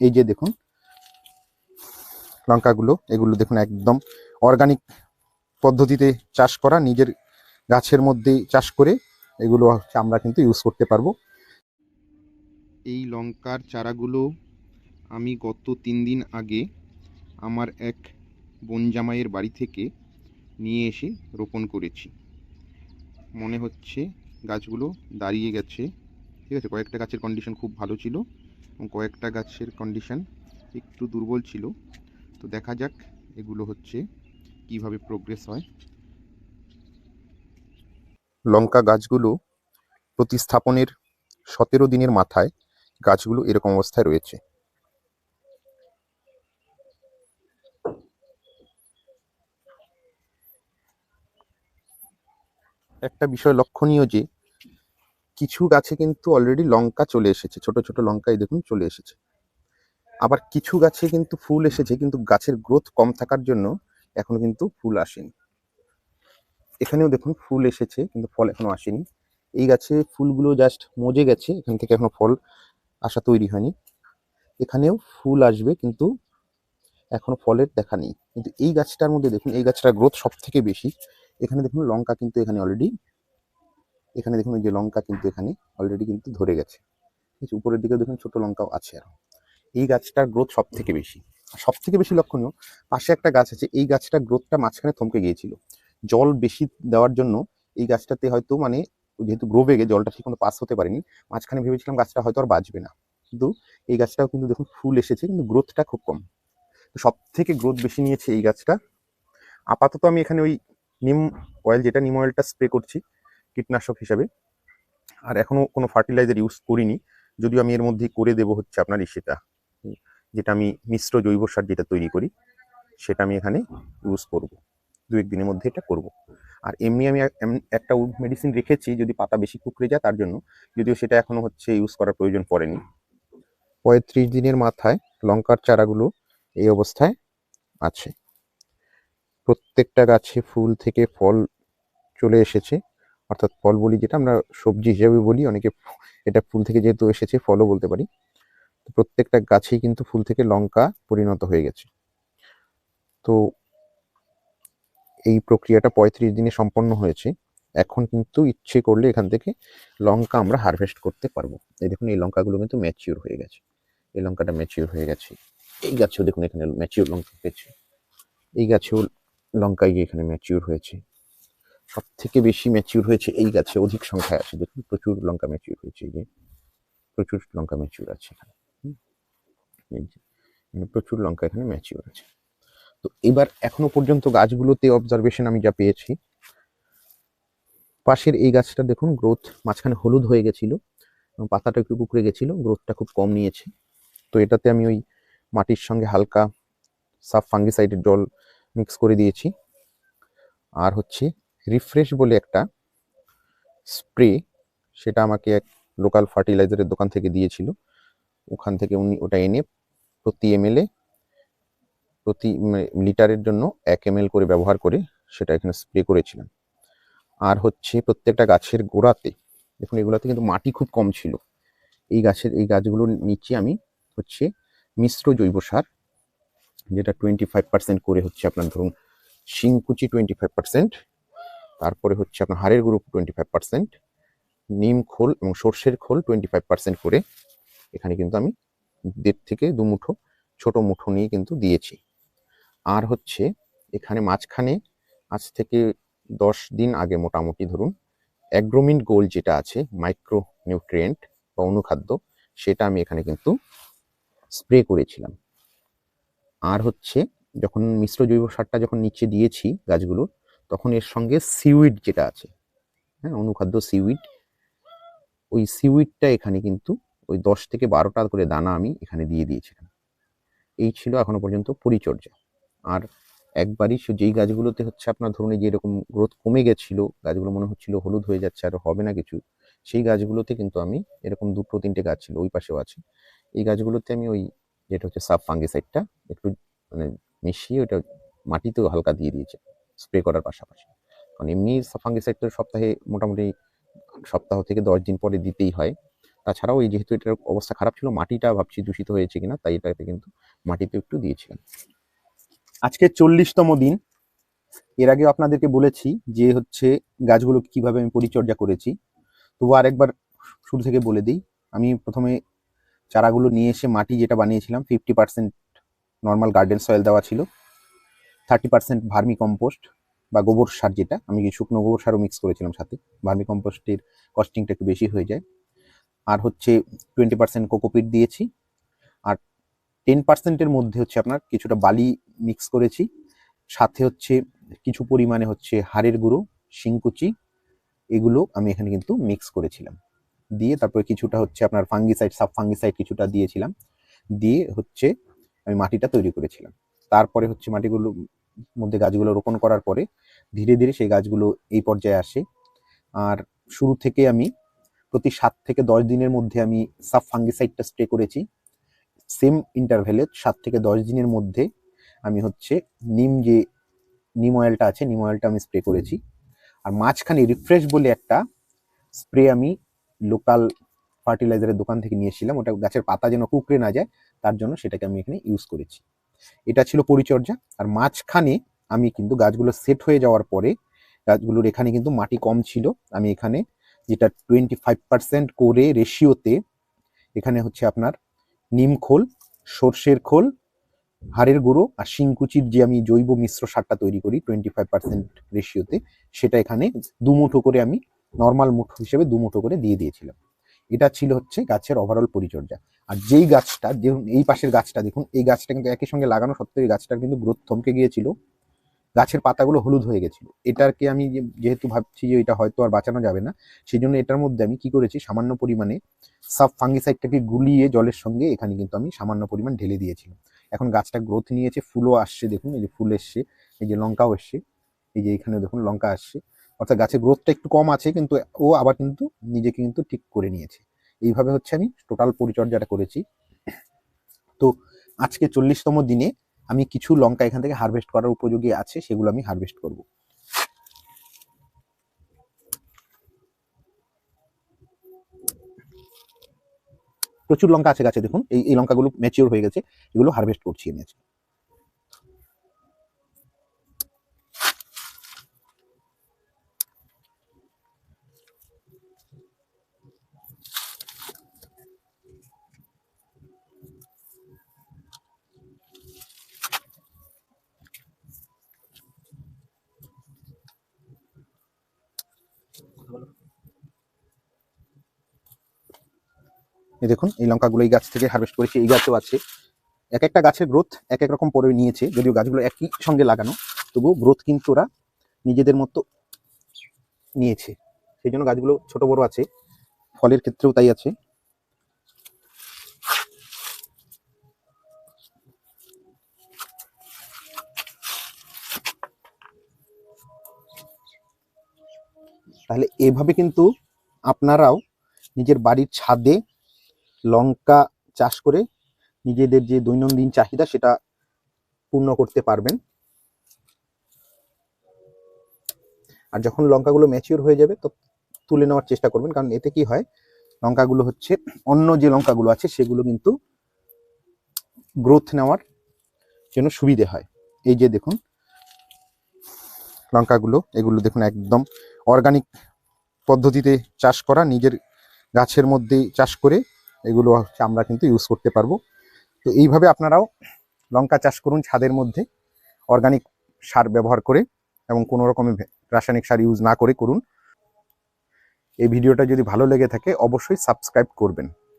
এই যে দেখুন, লঙ্কাগুলো, এগুলো দেখুন একদম অর্গানিক পদ্ধতিতে চাষ করা, নিজের গাছের মধ্যেই চাষ করে এগুলো আমরা কিন্তু ইউজ করতে পারব। এই লঙ্কার চারাগুলো আমি গত তিন দিন আগে আমার এক বনজামাইয়ের বাড়ি থেকে নিয়ে এসে রোপণ করেছি। মনে হচ্ছে গাছগুলো দাঁড়িয়ে গেছে, ঠিক আছে? কয়েকটা গাছের কন্ডিশন খুব ভালো ছিল। কয়েকটা গাছের কন্ডিশন একটু দুর্বল ছিল। তো দেখা যাক এগুলো হচ্ছে কীভাবে প্রোগ্রেস হয়। লঙ্কা গাছগুলো প্রতিস্থাপনের সতেরো দিনের মাথায় গাছগুলো এরকম অবস্থায় রয়েছে। একটা বিষয় লক্ষণীয় যে কিছু গাছে কিন্তু অলরেডি লঙ্কা চলে এসেছে, ছোট ছোট লঙ্কাই দেখুন চলে এসেছে। আবার কিছু গাছে কিন্তু ফুল এসেছে, কিন্তু গাছের গ্রোথ কম থাকার জন্য এখনও কিন্তু ফুল আসেনি। এখানেও দেখুন ফুল এসেছে, কিন্তু ফল এখনও আসেনি। এই গাছে ফুলগুলো জাস্ট মজে গেছে, এখান থেকে এখনও ফল আসা তৈরি হয়নি। এখানেও ফুল আসবে, কিন্তু এখনও ফলের দেখা নেই। কিন্তু এই গাছটার মধ্যে দেখুন, এই গাছটার গ্রোথ সব থেকে বেশি। এখানে দেখুন লঙ্কা কিন্তু এখানে অলরেডি এখানে দেখুন ওই যে লঙ্কা কিন্তু এখানে অলরেডি কিন্তু ধরে গেছে। ঠিক আছে, উপরের দিকে দেখুন ছোট লঙ্কাও আছে আর। এই গাছটার গ্রোথ সব থেকে বেশি। সব থেকে বেশি লক্ষণীয় পাশে একটা গাছ আছে এই গাছটার গ্রোথটা মাঝখানে থমকে গিয়েছিল। জল বেশি দেওয়ার জন্য এই গাছটাতে হয়তো মানে যেহেতু গ্রো বেগে জলটা ঠিক মতো পাস হতে পারেনি মাঝখানে ভেবেছিলাম গাছটা হয়তো আর বাঁচবে না। কিন্তু এই গাছটাও কিন্তু দেখুন ফুল এসেছে কিন্তু গ্রোথটা খুব কম। সব থেকে গ্রোথ বেশি নিয়েছে এই গাছটা। আপাতত আমি এখানে ওই নিম অয়েল যেটা নিম অয়েলটা স্প্রে করছি কীটনাশক হিসাবে। আর এখনও কোনো ফার্টিলাইজার ইউজ করিনি। যদিও আমি এর মধ্যেই করে দেবো হচ্ছে আপনার সেটা। যেটা আমি মিশ্র জৈব সার যেটা তৈরি করি, সেটা আমি এখানে ইউজ করব। দু দিনের মধ্যে এটা করব। আর এমনি আমি একটা মেডিসিন রেখেছি, যদি পাতা বেশি কুকড়ে যায় তার জন্য। যদিও সেটা এখনও হচ্ছে ইউজ করার প্রয়োজন পড়েনি। পঁয়ত্রিশ দিনের মাথায় লঙ্কার চারাগুলো এই অবস্থায় আছে। প্রত্যেকটা গাছে ফুল থেকে ফল চলে এসেছে। অর্থাৎ ফল বলি যেটা, আমরা সবজি হিসেবে বলি, অনেকে এটা ফুল থেকে যেহেতু এসেছে, ফলও বলতে পারি। প্রত্যেকটা গাছেই কিন্তু ফুল থেকে লঙ্কা পরিণত হয়ে গেছে। তো এই প্রক্রিয়াটা পঁয়ত্রিশ দিনে সম্পন্ন হয়েছে। এখন কিন্তু ইচ্ছে করলে এখান থেকে লঙ্কা আমরা হারভেস্ট করতে পারব। এই দেখুন, এই লঙ্কাগুলো কিন্তু ম্যাচিওর হয়ে গেছে। এই লঙ্কাটা ম্যাচিওর হয়ে গেছে। এই গাছেও দেখুন, এখানে ম্যাচিওর লঙ্কা পেয়েছে এই গাছেও লঙ্কাই এখানে ম্যাচিওর হয়েছে। সব থেকে বেশি ম্যাচিওর হয়েছে এই গাছে, অধিক সংখ্যায় আছে দেখুন, প্রচুর লঙ্কা ম্যাচিওর হয়েছে এই যে, প্রচুর লঙ্কা ম্যাচিওর আছে এখানে। প্রচুর লঙ্কা এখানে ম্যাচিওর আছে। তো এবার এখনও পর্যন্ত গাছগুলোতে অবজারভেশন আমি যা পেয়েছি, পাশের এই গাছটা দেখুন গ্রোথ মাঝখানে হলুদ হয়ে গেছিল এবং পাতাটা একটু কুকড়ে গেছিল গ্রোথটা খুব কম নিয়েছে। তো এটাতে আমি ওই মাটির সঙ্গে হালকা সাফ ফাঙ্গিসাইডের জল মিক্স করে দিয়েছি। আর হচ্ছে রিফ্রেশ বলে একটা স্প্রে সেটা আমাকে এক লোকাল ফার্টিলাইজারের দোকান থেকে দিয়েছিল। ওখান থেকে উনি ওটা এনে প্রতি এমএলএ প্রতি মানে লিটারের জন্য এক এমএল করে ব্যবহার করে সেটা এখানে স্প্রে করেছিলাম। আর হচ্ছে প্রত্যেকটা গাছের গোড়াতে, দেখুন এগুলোতে কিন্তু মাটি খুব কম ছিল। এই গাছের, এই গাছগুলোর নিচে আমি হচ্ছে মিশ্র জৈব সার, যেটা টোয়েন্টি ফাইভ পার্সেন্ট করে হচ্ছে আপনার ধরুন শিংকুচি টোয়েন্টি ফাইভ পার্সেন্ট তারপরে হচ্ছে আপনার হাড়ের গ্রুপ টোয়েন্টি ফাইভ পার্সেন্ট নিম খোল এবং সর্ষের খোল টোয়েন্টি ফাইভ পার্সেন্ট করে এখানে কিন্তু আমি দেড় থেকে দু মুঠো, ছোটো মুঠো নিয়ে কিন্তু দিয়েছি। আর হচ্ছে এখানে মাঝখানে আজ থেকে দশ দিন আগে মোটামুটি ধরুন, অ্যাগ্রোমিন গোল্ড যেটা আছে মাইক্রো নিউট্রিয়েন্ট বা অনুখাদ্য, সেটা আমি এখানে কিন্তু স্প্রে করেছিলাম। আর হচ্ছে যখন মিশ্র জৈব সারটা যখন নিচে দিয়েছি গাছগুলো তখন এর সঙ্গে সিউইড যেটা আছে হ্যাঁ অনুখাদ্য সিউইড ওই সিউইডটা এখানে কিন্তু ওই দশ থেকে বারোটা করে দানা আমি এখানে দিয়ে দিয়েছিলাম। এই ছিল এখনও পর্যন্ত পরিচর্যা। আর একবারই যেই গাছগুলোতে হচ্ছে আপনার ধরুন যে এরকম গ্রোথ কমে গেছিল, গাছগুলো মনে হচ্ছিল হলুদ হয়ে যাচ্ছে, আর হবে না কিছু, সেই গাছগুলোতে কিন্তু আমি এরকম দুটো তিনটে গাছ ছিল, ওই পাশেও আছে। এই গাছগুলোতে আমি ওই যেটা হচ্ছে সাব ফাঙ্গিসাইডটা একটু মানে মিশিয়ে ওটা মাটিতেও হালকা দিয়ে দিয়েছে। স্প্রে করার পাশাপাশি। কারণ এমনি ফাঙ্গিসাইড তো সপ্তাহে মোটামুটি সপ্তাহ থেকে দশ দিন পরে দিতেই হয়। তাছাড়াও এই যেহেতু এটার অবস্থা খারাপ ছিল, মাটিটা ভাবছি দূষিত হয়েছে কিনা, তাই এটাতে কিন্তু মাটিতে একটু দিয়েছিলাম। আজকে চল্লিশতম দিন। এর আগেও আপনাদেরকে বলেছি যে হচ্ছে গাছগুলো কীভাবে আমি পরিচর্যা করেছি। তবু আরেকবার শুরু থেকে বলে দিই, আমি প্রথমে চারাগুলো নিয়ে এসে মাটি যেটা বানিয়েছিলাম fifty percent normal garden soil দেওয়া ছিল। থার্টি পার্সেন্ট ভার্মি কম্পোস্ট বা গোবর সার যেটা, আমি শুকনো গোবর সারও মিক্স করেছিলাম সাথে। ভার্মি কম্পোস্টের কস্টিংটা একটু বেশি হয়ে যায়। আর হচ্ছে টোয়েন্টি পার্সেন্ট কোকোপিট দিয়েছি। আর টেন পার্সেন্টের মধ্যে হচ্ছে আপনার কিছুটা বালি মিক্স করেছি। সাথে হচ্ছে কিছু পরিমাণে হচ্ছে হাড়ের গুঁড়ো শিংকুচি এগুলো আমি এখানে কিন্তু মিক্স করেছিলাম। দিয়ে তারপরে কিছুটা হচ্ছে আপনার ফাঙ্গিসাইড সাব ফাঙ্গিসাইড কিছুটা দিয়েছিলাম। দিয়ে হচ্ছে আমি মাটিটা তৈরি করেছিলাম। তারপরে হচ্ছে মাটিগুলো, মধ্যে গাছগুলো রোপণ করার পরে ধীরে ধীরে সেই গাছগুলো এই পর্যায়ে আসে। আর শুরু থেকে আমি প্রতি সাত থেকে দশ দিনের মধ্যে আমি সাব ফাঙ্গিসাইডটা স্প্রে করেছি। সেম ইন্টারভেলে সাত থেকে দশ দিনের মধ্যে আমি হচ্ছে নিম যে, নিম অয়েলটা আছে, নিম অয়েলটা আমি স্প্রে করেছি। আর মাঝখানে রিফ্রেশ বলে একটা স্প্রে আমি লোকাল ফার্টিলাইজারের দোকান থেকে নিয়েছিলাম ওটা গাছের পাতা যেন কুকড়ে না যায়, তার জন্য সেটাকে আমি এখানে ইউজ করেছি। এটা ছিল পরিচর্যা। আর মাঝখানে আমি কিন্তু গাছগুলো সেট হয়ে যাওয়ার পরে গাছগুলোর এখানে কিন্তু মাটি কম ছিল। আমি এখানে যেটা টোয়েন্টি ফাইভ পার্সেন্ট করে রেশিওতে এখানে হচ্ছে আপনার নিম খোল, সর্ষের খোল, হাড়ের গুঁড়ো আর শিংকুচির যে আমি জৈব মিশ্র সারটা তৈরি করি টোয়েন্টি ফাইভ পার্সেন্ট রেশিওতে সেটা এখানে দুমুঠো করে আমি নর্মাল মুঠো হিসেবে দুমুঠো করে দিয়ে দিয়েছিলাম। এটা ছিল হচ্ছে গাছের ওভারঅল পরিচর্যা। আর যেই গাছটা, দেখুন, এই পাশের গাছটা, দেখুন, এই গাছটা কিন্তু একই সঙ্গে লাগানো সত্ত্বেও এই কিন্তু গ্রোথ থমকে গিয়েছিল। গাছের পাতাগুলো হলুদ হয়ে গেছিল। এটাকে আমি যেহেতু ভাবছি যে এটা হয়তো আর বাঁচানো যাবে না সেই জন্য এটার মধ্যে আমি কি করেছি, সামান্য পরিমাণে সাব ফাঙ্গিসাইডটাকে গুলিয়ে জলের সঙ্গে এখানে কিন্তু আমি সামান্য পরিমাণ ঢেলে দিয়েছিলাম এখন গাছটা গ্রোথ নিয়েছে, ফুলও আসছে, দেখুন, এই যে ফুল এসছে, এই যে লঙ্কাও এসছে, এই যে এখানে দেখুন লঙ্কা আসছে। অর্থাৎ গাছের গ্রোথটা একটু কম আছে, কিন্তু ও আবার কিন্তু নিজেকে কিন্তু ঠিক করে নিয়েছে। এইভাবে হচ্ছে আমি টোটাল পরিচর্যাটা করেছি। তো আজকে চল্লিশতম দিনে আমি কিছু লঙ্কা এখান থেকে হারভেস্ট করার উপযোগী আছে, সেগুলো আমি হারভেস্ট করব। প্রচুর লঙ্কা আছে গাছে, দেখুন। এই লঙ্কাগুলো ম্যাচিওর হয়ে গেছে, এগুলো হারভেস্ট করছি আজকে। এই দেখুন, এই লঙ্কাগুলো এই গাছ থেকে হারভেস্ট করেছি, এই গাছও আছে। এক একটা গাছের গ্রোথ এক এক রকম পরে নিয়েছে, যদিও গাছগুলো একই সঙ্গে লাগানো তবু গ্রোথ কিন্তু ওরা নিজেদের মতো নিয়েছে। সেই জন্য গাছগুলো ছোট বড় আছে, ফলের ক্ষেত্রেও তাই আছে। তাহলে এভাবে কিন্তু আপনারাও নিজের বাড়ির ছাদে লঙ্কা চাষ করে নিজেদের যে দৈনন্দিন চাহিদা সেটা পূর্ণ করতে পারবেন। আর যখন লঙ্কাগুলো ম্যাচিওর হয়ে যাবে তো তুলে নেওয়ার চেষ্টা করবেন, কারণ এতে কি হয়, লঙ্কাগুলো হচ্ছে অন্য যে লঙ্কাগুলো আছে সেগুলো কিন্তু গ্রোথ নেওয়ার জন্য সুবিধে হয়। এই যে দেখুন লঙ্কাগুলো, এগুলো দেখুন একদম অর্গানিক পদ্ধতিতে চাষ করা, নিজের গাছের মধ্যেই চাষ করে এগুলো আমরা কিন্তু ইউজ করতে পারব। তো এইভাবে আপনারাও লঙ্কা চাষ করুন ছাদের মধ্যে অর্গানিক সার ব্যবহার করে এবং কোনো রকমের রাসায়নিক সার ইউজ না করে করুন। এই ভিডিওটা যদি ভালো লেগে থাকে, অবশ্যই সাবস্ক্রাইব করবেন।